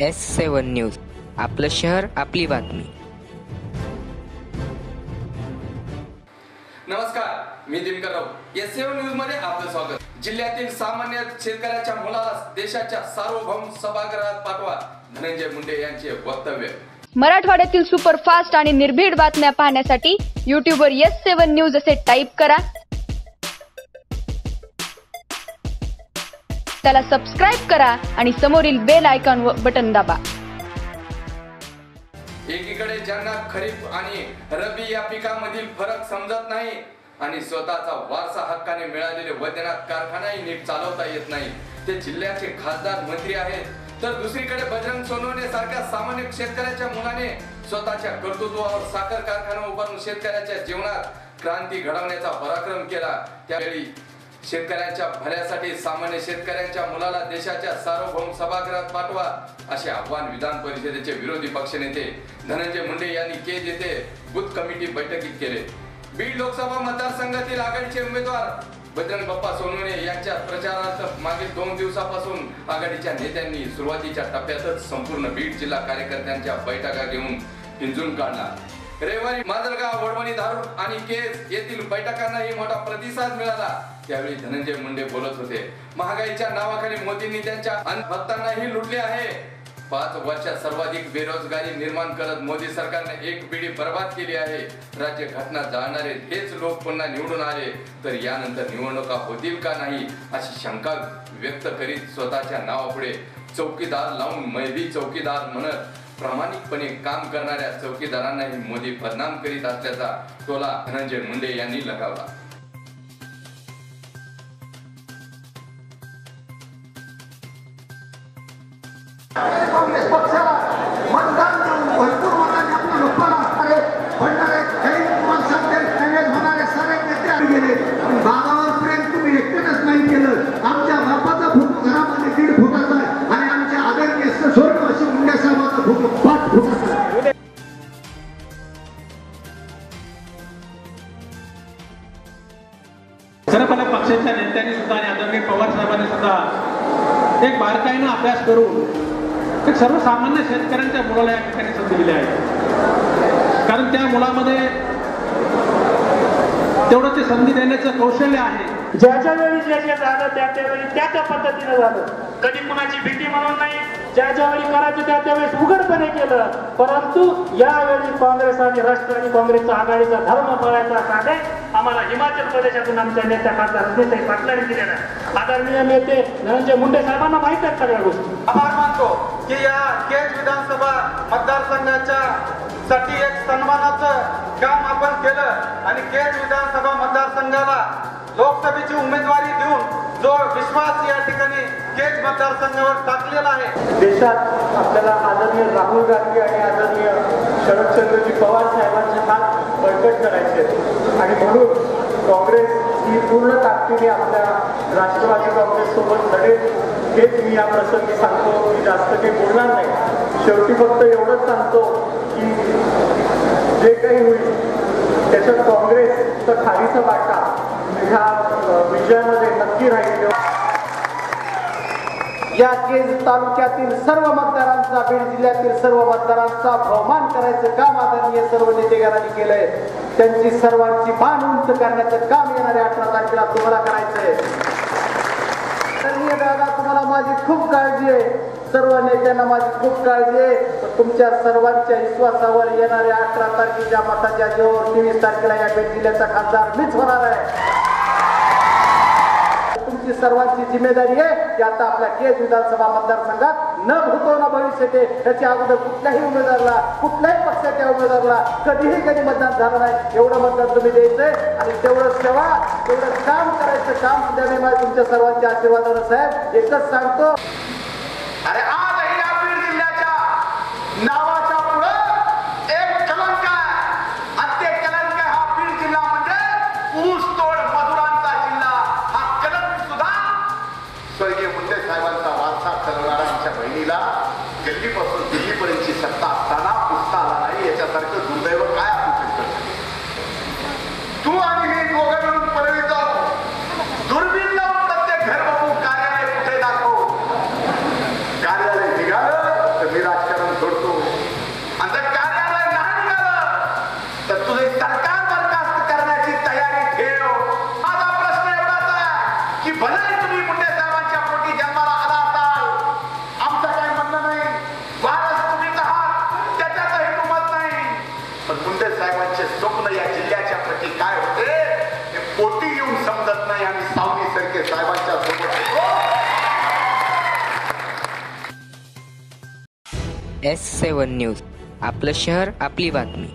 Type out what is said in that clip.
S seven news आपलं शहर आपली बातमी. नमस्कार मी दिनकर राऊत. एस न्यूजमध्ये आपलं स्वागत. जिल्ह्यातील सामान्य शेतकऱ्याच्या मुलाला देशाच्या सार्वभौम सभागृहात पाठवा. धनंजय मुंडे यांचे वक्तव्य. मराठवाड्यातील सुपरफास्ट आणि निर्भीड बातम्या पाहण्यासाठी यूट्यूबवर एस सेवन न्यूज असे टाईप करा. त्याला सबस्क्राईब करा आणि समोरील बेल आयकॉन बटन दाबा. एकीकडे ज्यांना खरीप आणि रबी या पिकामधील फरक समजत नाही आणि स्वतःचा वारसा हक्काने मिळालेले वैद्यनाथ कारखानाही नीट चालवता येत नाही. ते जिल्ह्याचे खासदार मंत्री आहेत. तर दुसरीकडे बजरंग सोनवणे सारख्या सामान्य शेतकऱ्याच्या मुलाने स्वतःच्या कर्तृत्वावर साखर कारखाना उभारून शेतकऱ्याच्या जीवनात क्रांती घडवण्याचा पराक्रम केला. त्यावेळी शेतकऱ्यांच्या भल्यासाठी सामान्य शेतकऱ्यांच्या मुलाला देशाच्या सार्वभौम सभागृहात पाठवा असे आव्हान विधान परिषदेचे विरोधी पक्षनेते धनंजय मुंडे यांनी केज येथे बुथ कमिटी बैठकीत केले. बीड लोकसभा मतदारसंघातील आघाडीचे उमेदवार बजरंग बाप्पा सोनवणे यांच्या प्रचारार्थ मागील दोन दिवसापासून आघाडीच्या नेत्यांनी सुरुवातीच्या टप्प्यातच संपूर्ण बीड जिल्हा कार्यकर्त्यांच्या बैठका घेऊन हिंजून काढला. रविवारी माजलगाव वडवणी धारूर आणि केस येथील बैठकांनाही मोठा प्रतिसाद मिळाला. त्यावेळी धनंजय मुंडे बोलत होते. महागाईच्या नावाखाली मोदींनी त्यांच्या भक्तांनाही लुटले आहे. पाच वर्षात सर्वाधिक बेरोजगारी निर्माण करत मोदी सरकारने एक पिढी बर्बाद केली आहे. राज्य घटना जाणणारे हेच लोक पुन्हा निवडून आले. तर यानंतर निवडणुका होतील का नाही अशी शंका व्यक्त करीत स्वतःच्या नावापुढे चौकीदार लावून मैबी चौकीदार म्हणत प्रामाणिकपणे काम करणाऱ्या चौकीदारांनाही मोदी बदनाम करीत असल्याचा टोला धनंजय मुंडे यांनी लगावला. काँग्रेस पक्षाला मतदान एक बारकाईनं अभ्यास करून एक सर्वसामान्य शेतकऱ्यांच्या मुलाला या ठिकाणी संधी दिली आहे. कारण त्या मुलामध्ये तेवढं ते संधी देण्याचं कौशल्य आहे. ज्याच्या वेळी ज्याच्या झालं त्या त्यावेळी त्या त्या पद्धतीनं झालं. कधी कुणाची भीती म्हणून नाही ज्या ज्यावेळी करायचं त्या त्यावेळेस उघडपणे केलं. परंतु यावेळी काँग्रेस आणि राष्ट्रवादी काँग्रेसचा आघाडीचा धर्म पाळायचा साठे आम्हाला हिमाचल प्रदेशातून आमच्या नेत्या खासदार रजनीताई पाटलांनी दिलेला आदरणीय नेते धनंजय मुंडे साहेबांना माहीत आहेत सगळ्या गोष्टी. आभार मानतो की या केज विधानसभा मतदारसंघाच्या साठी एक सन्मानाचं काम आपण केलं आणि केज विधानसभा मतदारसंघाला लोकसभेची उमेदवारी देऊन जो विश्वास या ठिकाणी तेच मतदारसंघावर टाकलेला आहे. देशात आपल्याला आदरणीय राहुल गांधी आणि आदरणीय शरदचंद्रजी पवार साहेबांचे हात बळकट करायचे आणि म्हणून काँग्रेस ही पूर्ण ताकदीने आपल्या राष्ट्रवादी काँग्रेस सोबत लढेल. हेच मी या प्रसंगी सांगतो. मी जास्त काही बोलणार नाही. शेवटी फक्त एवढंच सांगतो की जे काही होईल त्याच्यात काँग्रेसचं खारीचा वाटा ह्या विजयामध्ये नक्की राहील या केज तालुक्यातील सर्व मतदारांचा बीड जिल्ह्यातील सर्व मतदारांचा बहुमान करायचं काम आदरणीय सर्व नेतेगारांनी केलंय. त्यांची सर्वांची मान उंच करण्याचं काम येणाऱ्या अठरा तारखेला तुम्हाला करायचंय. आदरणीय दादा तुम्हाला माझी खूप काळजी आहे. सर्व नेत्यांना माझी खूप काळजी आहे. तुमच्या सर्वांच्या विश्वासावर येणाऱ्या अठरा तारखेच्या मताच्या जेव्हा तेवीस तारखेला या बीड जिल्ह्याचा खासदार मीच होणार आहे. तुमची सर्वांची जिम्मेदारी आहे की आता आपल्या केज विधानसभा मतदारसंघात न भूतो न भविष्यते त्याच्या अगोदर कुठल्याही उमेदवाराला कुठल्याही पक्षाच्या उमेदवाराला कधीही कधी मतदान झालं नाही. एवढं मतदान तुम्ही द्यायचंय आणि तेवढं सेवा तेवढं काम करायचं काम. सुद्धा मी तुमच्या सर्वांच्या आशीर्वादानं साहेब एकच सांगतो. अरे दिल्लीपासून दिल्लीपर्यंतची सत्ता असताना पुसता आला नाही याच्यासारखं दुर्दैव एस सेवन न्यूज. आपलं शहर आपली बातमी.